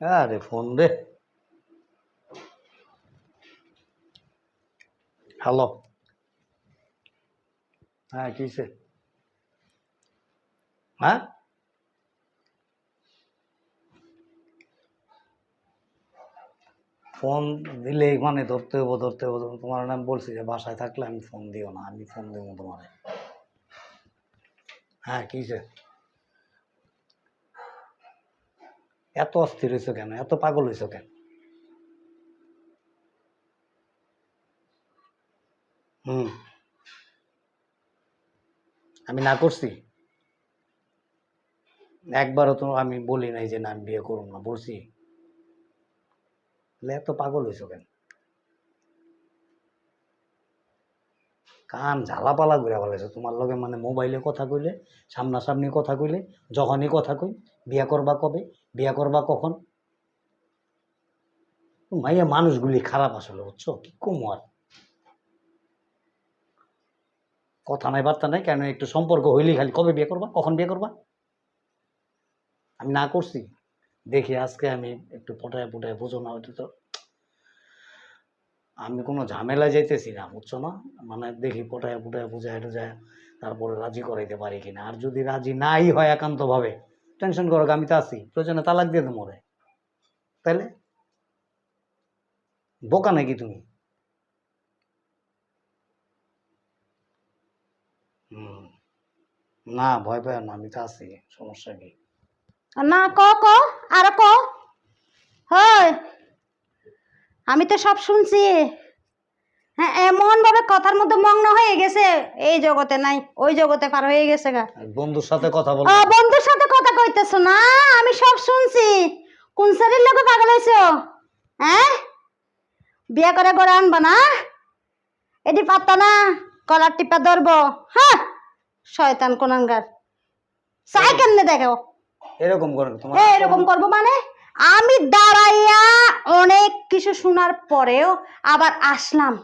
আরে ফোন রে। হ্যালো হ্যাঁ কিসে হ্যাঁ? ফোন দিলে মানে ধরতে হব ধরতে হব তোমার নাম বলছি যে বাসায় থাকলে আমি ফোন দিও না, আমি ফোন দেবো তোমার। হ্যাঁ কিসে এত অস্থির হয়েছো কেন? এত পাগল হয়েছো কেন? হুম। আমি না করছি? একবারও তো আমি বলি নাই যে না, আমি বিয়ে করব না, বলছি। এত পাগল হয়েছো কেন? কান ঝালাপালা ঘুরে ফেলেছো তোমার লগে মানে মোবাইলে কথা কইলে, সামনাসামনি কথা কইলে, যখনই কথা কই বিয়া করবা কবে? বিয়া করবা কখন? মাইয়া, মানুষগুলি খারাপ আসলে, বুঝছ? কি কম আর? কথা নাই, বার্তা নাই, কেন একটু সম্পর্ক হইলেই খালি কবে বিয়ে করবা? কখন বিয়ে করবা? আমি না করছি। দেখি আজকে আমি একটু পটায় পটায় বুঝো না ওইটা তো আমি কোনো ঝামেলায় যাইতেছি না, বুঝছ না? মানে দেখি পটায় পটায় বুঝায় টুজায় তারপরে রাজি করাইতে পারি কিনা। আর যদি রাজি নাই হয় একান্তভাবে টেনশন করো আমি তো আছি। প্রয়োজনে তালাক দিয়ে দেবো রে তাহলে বোকা নাকি তুমি? না ভয় পায় না আমি তো আছি সমস্যা কি? না ক ক আর ক। হয় আমি তো সব শুনছি। হ্যাঁ এমন ভাবে কথার মধ্যে মগ্ন হয়ে গেছে এই জগতে নাই ওই জগতে পার হয়ে গেছে গা। বন্ধুর সাথে কথা বল। বন্ধুর সাথে কইতেছো না? আমি সব শুনছি। কোন সারির লোকে পাগল হয়েছো হ্যাঁ? বিয়ে করে করে আনবা না? এটি পাত্তা না কলার টিপা ধরবো। হ্যাঁ শয়তান কোনানগার চাই কেমনে দেখো? এরকম করে তোমার এরকম করব মানে? আমি দাঁড়াইয়া অনেক কিছু শোনার পরেও আবার আসলাম।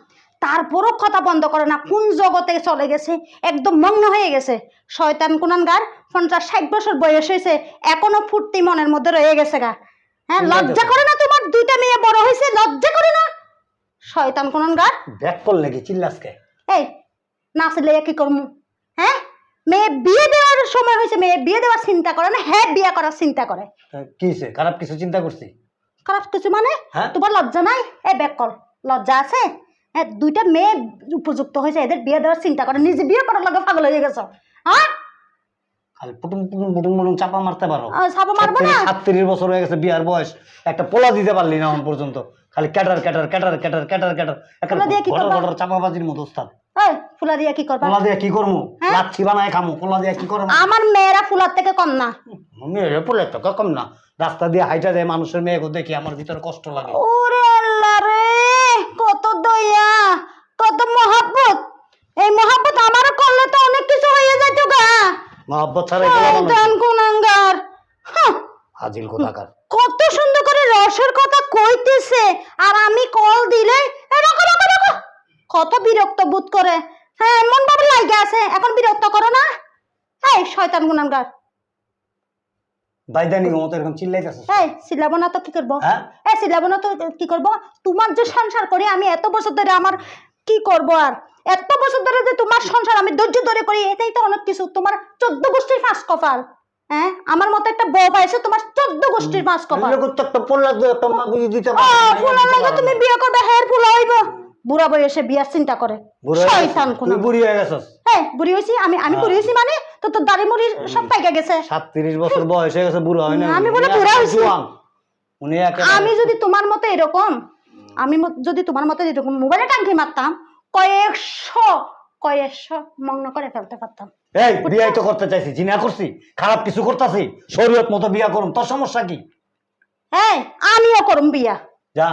তারপরও কথা বন্ধ করে না কোন জগতে চলে গেছে? একদম মগ্ন হয়ে গেছে। শয়তান কুনানগার পঞ্চাশ ষাট বছর বয়স হয়েছে এখনও ফুর্তি মনের মধ্যে রয়ে গেছে গা। হ্যাঁ লজ্জা করে না তোমার? দুইটা মেয়ে বড় হয়েছে লজ্জা করে না? শয়তান কুনানগার? ব্যাক করলে কি? চিল্লাসকে এই নাচলে কি করব হ্যাঁ? মেয়ে বিয়ে দেওয়ার সময় হয়েছে মেয়ে বিয়ে দেওয়ার চিন্তা করে না? হ্যাঁ বিয়ে করার চিন্তা করে। কিসে খারাপ কিছু চিন্তা করছি? খারাপ কিছু মানে? হ্যাঁ? তোমার লজ্জা নাই? এ ব্যাক কর লজ্জা আছে? হ্যাঁ দুইটা মেয়ে উপযুক্ত হয়েছে এদের বিয়ে দেওয়ার চিন্তা করে নিজে বিয়ে করার লাগে পাগল হয়ে গেছো। হ্যাঁ খালি পুটুম পুটুম পুটুম পুটুম চাপা মারতে পারো। চাপা মারবো না? সাতত্রিশ বছর হয়ে গেছে বিয়ার বয়স। একটা পোলা দিতে পারলি না এখন পর্যন্ত। খালি ক্যাটার ক্যাটার ক্যাটার ক্যাটার ক্যাটার ক্যাটার। একটা পোলা দিয়ে কি চাপাবাজির মতো ফুলা দিয়া কি করবা? পোলা দিয়ে কি করব হ্যাঁ? লাচ্ছি বানায় খামো পোলা দিয়ে কি আমার মেয়েরা ফুলার থেকে কম না। মেয়ে পোলে তো কম না। রাস্তা দিয়ে হাইটা দেয় মানুষের মেয়েকে দেখি আমার ভিতরে কষ্ট লাগে। ওরে আল্লাহ রে! কত দয়া কত মহাব্বত। এই মহাব্বত আমারও করলে তো অনেক কিছু হয়ে যেত গা। মহাব্বত ছাড়া এগুলো হাজিল কোথাকার কত সুন্দর করে রসের কথা কইতেছে আর আমি কল দিলে এ রাখো রাখো রাখো কত বিরক্ত বোধ করে। হ্যাঁ এমন ভাবে লাগে আছে এখন বিরক্ত করো না। এই শয়তান গুনাঙ্গার বাইদানি মতো এরকম চিল্লাইতেছে। এই সিলাবো না তো কি করব? হ্যাঁ? এই সিলাবো না তো কি করব? তোমার যে সংসার করি আমি এত বছর ধরে আমার কি করব আর? এত বছর ধরে যে তোমার সংসার আমি ধৈর্য ধরে করি এটাই তো অনেক কিছু। তোমার চোদ্দ গোষ্ঠীর পাঁচ কপাল হ্যাঁ? আমার মতো একটা বউ পাইছে তোমার চোদ্দ গোষ্ঠীর কপাল। একটা পোলা একটা মা বুঝি দিতে ও পারো। না, ফুলার দিতে লাগে তুমি। বিয়ে করবে হের ফুলা হইব। বুড়া বয়সে বিয়ার চিন্তা করে। বুড়ো হয়ে গেছিস? শয়তান কোন। বুড়ি হয়ে গেছিস। হ্যাঁ বুড়ি হয়েছি আমি আমি বুড়ি হয়েছি মানে তো তোর দাড়ি মুড়ি সব পাইকা গেছে। সাতত্রিশ বছর বয়স হয়ে গেছে বুড়ো হয় না। আমি বলে বুড়া হইছি। উনি আমি যদি তোমার মতো এরকম আমি যদি তোমার মতো এরকম মোবাইলে টাঙ্কি মারতাম কয়েকশো কয়েকশো মগ্ন করে ফেলতে পারতাম। এই বিয়ে তো করতে চাইছি জিনা করছি খারাপ কিছু করতেছি শরীয়ত মতো বিয়া করুন তোর সমস্যা কি? হ্যাঁ আমিও করুম বিয়া। যা।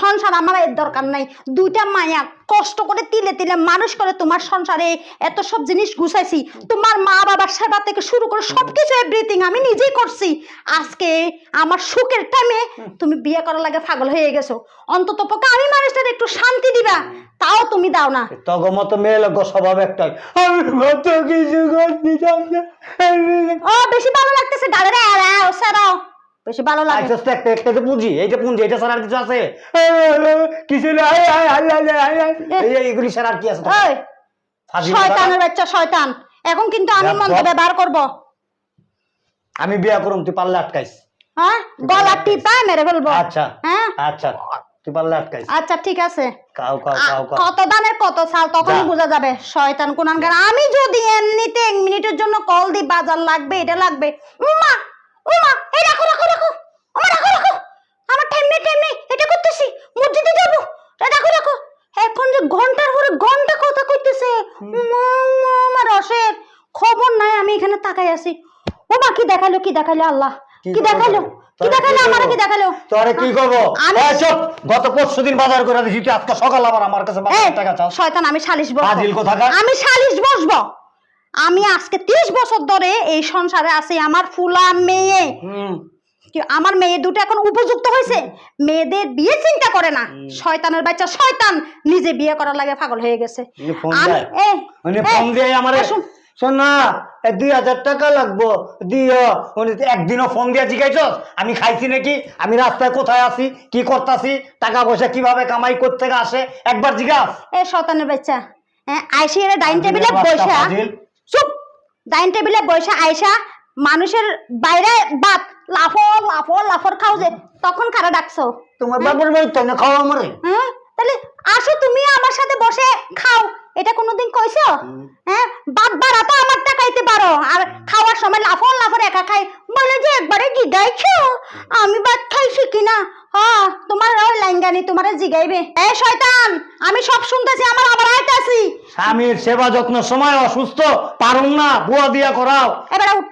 সংসার আমার এর দরকার নাই। দুইটা মায়া কষ্ট করে তিলে তিলে মানুষ করে তোমার সংসারে এত সব জিনিস গুছাইছি। তোমার মা বাবার সেবা থেকে শুরু করে সবকিছু এভরিথিং আমি নিজেই করছি। আজকে আমার সুখের টাইমে তুমি বিয়ে করার লাগে পাগল হয়ে গেছো। অন্তত পক্ষে আমি মানুষদের একটু শান্তি দিবা তাও তুমি দাও না। তগ মতো মেয়ে লোক স্বভাব একটাই। আমি কত কিছু করতে। ও বেশি ভালো লাগতেছে গাড়ি রে আরাও সারাও বেশি ভালো লাগে। আইসস তো একটা একটা যে পুঁজি এইটা পুঁজি এটা আর কিছু আছে? কিছু নেই আই, আই, আই, আই, আই। এই এই, এগুলি ছাড়া কি আছে এই শয়তানের বাচ্চা শয়তান। এখন কিন্তু আমি যা, মন্ত্র বল। ব্যবহার করব। আমি বিয়া করুম তুই পারলে আটকাইস। হ্যাঁ? গলা টিপায় মেরে ফেলব। আচ্ছা হ্যাঁ? আচ্ছা তুই পারলে আটকাইস। আচ্ছা ঠিক আছে। আ- কাউ কাউ। কত দানের কত সাল তখন বোঝা যাবে। শয়তান কোনানকার আমি যদি এমনিতে এক মিনিটের জন্য কল দিই বাজার লাগবে এটা লাগবে। উমা উমা এই রাখো রাখো রাখো। উমা রাখো রাখো। আমার টাইম নেই টাইম নেই এটা করতেছি। মসজিদে যাব। রাখো রাখো। এখন যে ঘণ্টার পরে ঘণ্টা কথা কইতেছে। উমা, উমা, আমার রসের খবর নাই আমি এখানে তাকাই আছি। কি দেখাল কি দেখাল আল্লাহ। কি কি দেখাল? কি দেখাল? আমার কি দেখাল? তোরে কি করব আমি- এই চুপ, গত পরশু দিন বাজার করে দিছি তুই আজকে সকাল আবার আমার কাছে টাকা শয়তান আমি সালিশ বসবো। ফাজিল কোথাকার। আমি সালিশ বসবো। আমি আজকে তিরিশ বছর ধরে এই সংসারে আছি আমার ফুলা মেয়ে। আমার মেয়ে দুটো এখন উপযুক্ত হয়েছে? মেয়েদের বিয়ে চিন্তা করে না। শয়তানের বাচ্চা শয়তান নিজে বিয়ে করার লাগে পাগল হয়ে গেছে। শোন না দুই হাজার টাকা লাগবো। দিও। উনি একদিনও ফোন দিয়ে জিজ্ঞাইছ আমি খাইছি নাকি? আমি রাস্তায় কোথায় আছি? কি করতাছি? টাকা পয়সা কীভাবে কামাই করতে আসে? একবার জিজ্ঞাস। এ শয়তানের বাচ্চা। হ্যাঁ আইসি এর ডাইনিং টেবিলে বসা। চুপ। ডাইনিং টেবিলে বসে আইসা মানুষের বাইরে ভাত লাফর লাফর লাফর খাও যে তখন কারা ডাকছো? তোমার বাবার বাড়ি তো না খাওয়া আমারে? হ্যাঁ তাহলে আসো তুমি আমার সাথে বসে খাও। এটা কোনোদিন কইছো? হ্যাঁ? বাদ বাড়াতো আমার টাকাইতে পারো। আর খাওয়ার সময় লাফর লাফর একা খাই। বলে যে একবারে জিগাইছো আমি ভাত খাইছি কিনা? হ্যাঁ তোমার ওই লাইঙ্গানি তোমার জিগাইবে। এ শয়তান আমি সব শুনতেছি আমার আবার আইতাছি। স্বামীর সেবা যত্ন সময় অসুস্থ পারুম না বুয়া দিয়া করাও। এবারে উঠ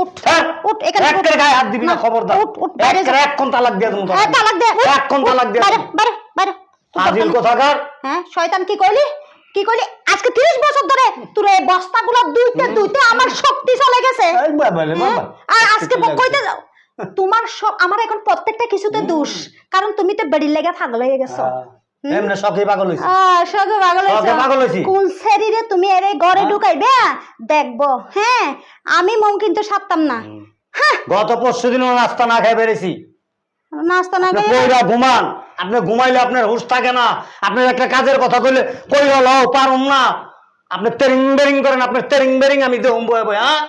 উঠ হ্যাঁ, উঠ এখানে উঠ। একের গায়ে হাত দিবি না খবরদার। উঠ উঠ বাইরে একের যা। এক কোন তালাক দিয়ে দেবো। হ্যাঁ তালাক দে এক কোন তালাক দিয়ে বাইরে দেবো। বাইরে বাইরে। ফাজিল কোথাকার? হ্যাঁ শয়তান কি কইলি? কি কইলি? আজকে 30 বছর ধরে তোর এই বস্তাগুলো দুইতে দুইতে আমার শক্তি চলে গেছে। হ্যাঁ? আর আজকে কইতে যাও। তোমার সব আমার এখন প্রত্যেকটা কিছুতে দোষ। কারণ তুমি তো বেড়ির লেগে পাগল হয়ে গেছো। হ্যাঁ, এমনি পাগল হইছে। আহ, সবে পাগল হয়েছো। সবে পাগল হইছি। কোন শরীরে তুমি এর ঘরে হ্যাঁ। ঢুকাইবে? দেখব। হ্যাঁ আমি কিন্তু না। হ্যাঁ। গত পরশু দিন নাস্তা না নাস্তা না খেয়ে কইরা ঘুমান। আপনি ঘুমাইলে আপনার হুশ থাকে না। আপনার একটা কাজের কথা কইলে কই হলো পারুম না। আপনি তেরিং বেরিং করেন আপনি তেরিং বেরিং আমি দেহুম বয়ে বয়ে হ্যাঁ?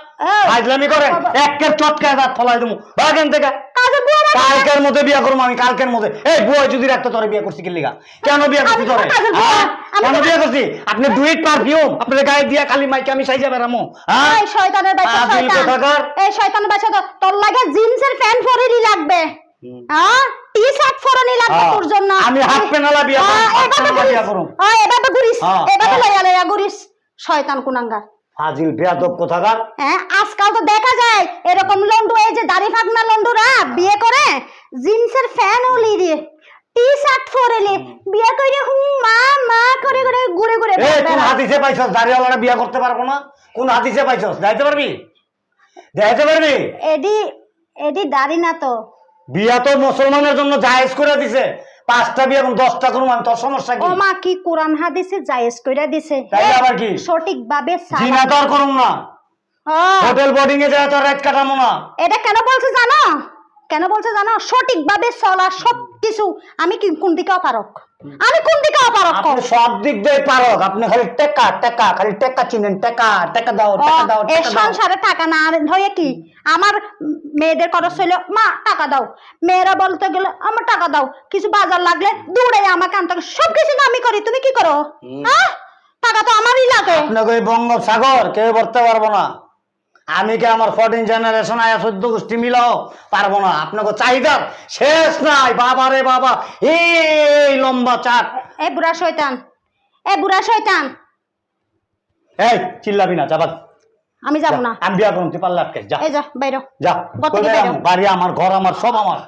এই, করেন একের চটকায় দাঁত ফলাই দেবো বাগেন থেকে। কালকের মধ্যে বিয়া করব আমি কালকের মধ্যে। এই বুয়া যদি রাখতে তোরে বিয়া করছি কি লিগা কেন বিয়া করছি তোরে। হ্যাঁ? কেন বিয়া করছি? আপনি দুইট পারফিউম আপনার গায়ে দিয়া খালি মাইকে আমি সাইজা বেড়ামো। হ্যাঁ? এই শয়তানের বাচ্চা শয়তান। এই শয়তানের বাচ্চা তোর লাগে জিন্সের প্যান্ট পরেরই লাগবে। টি শার্ট পরনি লাগবে হ্যাঁ, তোর জন্য। আমি হাফ প্যান্টওয়ালা বিয়া করব, হ্যাঁ, ঘুরিস। করব। হ্যাঁ, ঘুরিস। শয়তান ফাজিল বেয়াদব কোথাকার? আজকাল তো দেখা যায় এরকম লন্ডু এই যে দাড়ি ফাঁকনা লন্ডুরা বিয়ে করে জিন্সের ফ্যান ওলি দিয়ে টি শার্ট পরেলে বিয়ে করে হুম মা মা করে করে ঘুরে ঘুরে এই কোন বেড়ায়। হাদিসে পাইছস দাড়িওয়ালারা বিয়া করতে পারব না? কোন হাদিসে পাইছস যাইতে পারবি? যাইতে পারবি? এডি এডি দাড়ি না তো। বিয়া তো মুসলমানের জন্য জায়েজ করে দিছে। পাঁচটা বিয়ে এবং দশটা করুম আমি তোর সমস্যা কি? ও মা কি কোরআন হাদিসে জায়েজ কইরা দিছে? তাই আবার কি? সঠিক ভাবে জিনা তো আর করুম না। হোটেল বোর্ডিং এ যায় তো রাত কাটামো না। এটা কেন বলছে জানো? কেন বলছে জানো? সঠিক ভাবে চলা সব কিছু আমি কি কোন দিকে অপারক আমি কোন দিকে অপারক আপনি সব দিক দিয়ে পারক আপনি খালি টেকা টেকা খালি টেকা চিনেন টেকা টেকা দাও টাকা দাও এই সংসারে টাকা না হয়ে কি? আমার মেয়েদের খরচ হইল মা টাকা দাও। মেয়েরা বলতে গেলে আমার টাকা দাও কিছু বাজার লাগলে দৌড়ে আমাকে আনতে। সব কিছু আমি করি তুমি কি করো? হ্যাঁ টাকা তো আমারই লাগে। আপনাকে বঙ্গোপসাগর কেউ ভরতে পারব না। আমি কি আমার ফোরটিন জেনারেশন আয়া চোদ্দ গোষ্ঠী মিলাও? পারব না। আপনাকে চাহিদার শেষ নাই। বাবা রে বাবা। এই লম্বা চাট এ বুড়া শয়তান। এ বুড়া শয়তান। এই চিল্লাবি না যাবা। আমি যাব না। আমি বিয়া করুন তুই পারলে আটকে যা। এই যা বাইরো। যা? বাড়ি আমার ঘর আমার সব আমার।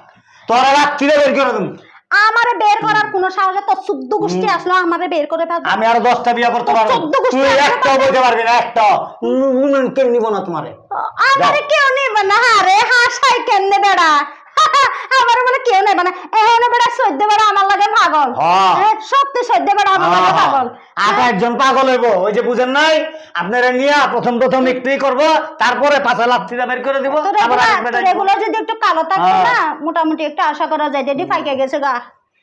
তোরা রাত্রিরে বের করে দেবো। আমারে বের করার কোনো সাহস তো শুদ্ধ গোষ্ঠী আসলো আমারে বের করে ফেলবে আমি আরও দশটা বিয়া করতে পারব। চোদ্দ গোষ্ঠী একটাও বলতে পারবি না একটা। কেউ নিব না তোমারে। আমারে কেউ নিব না আরে হাসাই কেন বেড়া আমার মানে কেউ নেবে না এখন বেড়া সদ্য বেড়া আমার লাগে পাগল। হ্যাঁ। সত্যি সত্যি বেড়া আমার লাগে পাগল। আট একজন পাগল হইব ওই যে বুঝেন নাই? আপনারা নিয়ে প্রথম প্রথম একটুই করব তারপরে পাঁচা বের করে দিব এগুলা- যদি একটু কালো থাকতো হ্যাঁ। না মোটামুটি একটু আশা করা যায় ডেডি গেছে গা।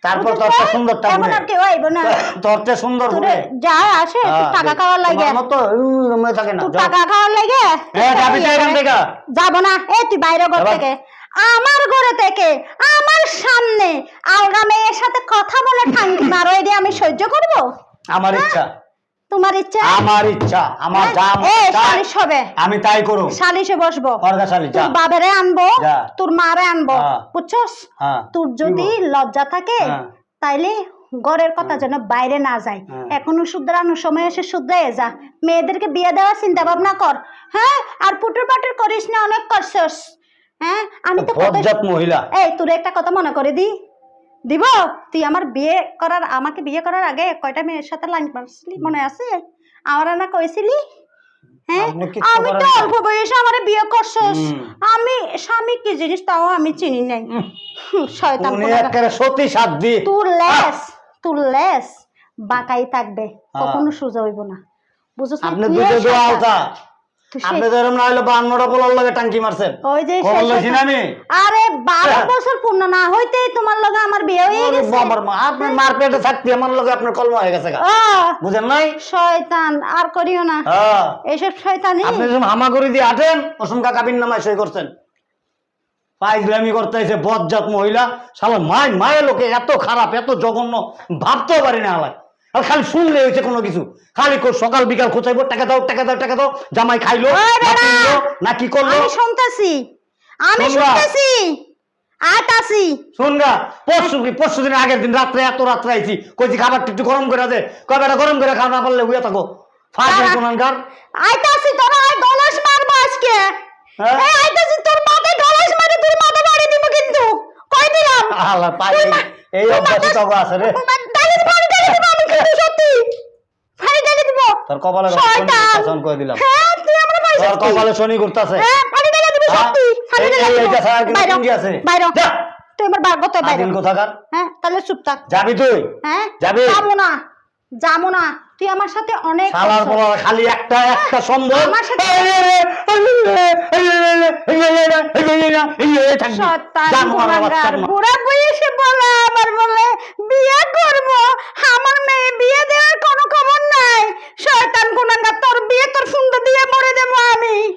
তারপর তোরটা সুন্দর থাকবে। এমন কেউ আইব না। তোরটা সুন্দর হবে যা আসে হ্যাঁ, টাকা খাওয়ার লাগে। তোমার মতো মনে থাকে না তুই টাকা খাওয়ার লাগে? এ, যাবি তো এখান থেকে। যাব না। এ তুই বাইরে ঘর থেকে। আমার ঘরে থেকে আমার সামনে। আলগা মেয়ের সাথে কথা বলে ঠান্ডি মারো এটি আমি সহ্য করব? আমার ইচ্ছা। তোমার ইচ্ছা? আমার ইচ্ছা। আমার যা হ্যাঁ? এ সালিশ হবে। আমি তাই করব সালিশে বসবো। অর্গা শালি যা। তোর বাবারে আনব তোর মারে আনব হ্যাঁ। বুঝছস? হ্যাঁ। তোর যদি লজ্জা থাকে হ্যাঁ। তাইলে ঘরের কথা যেন বাইরে না যায়। হ্যাঁ। এখনও শুধরানোর সময় এসে শুধরাই যা। মেয়েদেরকে বিয়ে দেওয়ার চিন্তা ভাবনা কর। হ্যাঁ? আর পুটুর পাটুর করিস না অনেক করছস। হ্যাঁ? আমি তো বজ্জাত মহিলা। এই তোর একটা কথা মনে করে দি। দিব? তুই আমার বিয়ে করার আমাকে বিয়ে করার আগে কয়টা মেয়ের সাথে লাইন মারছিলি মনে আছে? আমার না কইছিলি? হ্যাঁ? আমি তো অল্প বয়সে আমার বিয়ে করছস। আমি স্বামী কি জিনিস তাও আমি চিনি নাই। শয়তান সতী সাধ্যি তোর লেস তোর লেস। বাঁকাই থাকবে। কখনো সোজা হইব না। বুঝছ না? আপনি তুই আপনি তো এরম না হইলে বান্নটা পোলার লগে টাঙ্কি মারছেন। ওই যে খবর লইছি না আমি। আরে বারো হ্যাঁ। বছর পূর্ণ না হইতেই তোমার লগে আমার বিয়ে হয়ে গেছে। বাবার মা আপনি মার থাকতে আমার লগে আপনার কলমা হয়ে গেছে বুঝেন নাই? শয়তান আর করিও না। শয়তানি। আপনি যখন হামাগুড়ি দিয়ে আটেন অসংখ্য কাবিন নামায় সই করছেন। পাইজলামি করতে এসে বজ্জাত মহিলা শালা মায় মায়ের লোকে এত খারাপ এত জঘন্য ভাবতেও পারি না আলাই আর খালি শুনলে হয়েছে কোনো কিছু। খালি কো- সকাল বিকাল খোঁচাইবো টাকা দাও টাকা দাও টাকা দাও জামাই খাইলো না কি করল। আমি শুনতেছি আমি? শুনতেছি আতাছি শুনগা পরশু পরশু দিন আগের দিন রাত্রে এত রাত্রে আইছি কইছি খাবার একটু গরম করে দে। কয়টা গরম করে খাওয়া না পারলে হুইয়া থাকো। ফাঁসি দাঁড়া। কোনানকার আইতাছি তোরা আই গলাস মারবো আজকে। হ্যাঁ? এই আইতাছি তোর মাথায় গলাস মারে তোর মাথা বাড়ি দিব কিন্তু। কই দিলাম? পাই এই- আছে রে। এইটা কপালে শাসন করে দিলাম। তার কপালে শনি করতেছে। তুই আমার করতে বাইরে? কোথাকার? হ্যাঁ তাহলে চুপ থাক। যাবি তুই? হ্যাঁ যাবি? যাব না। যাব না। তুই আমার সাথে অনেক শালার। পোলা খালি একটা একটা সন্দেহ আমার সাথে- শয়তান বুড়া বয়সে বলা আবার বলে বিয়ে করব আমার মেয়ে বিয়ে দেওয়ার কোনো খবর নাই শয়তান গুনাহগার তোর বিয়ে তোর সুন্দর দিয়ে মরে দেবো আমি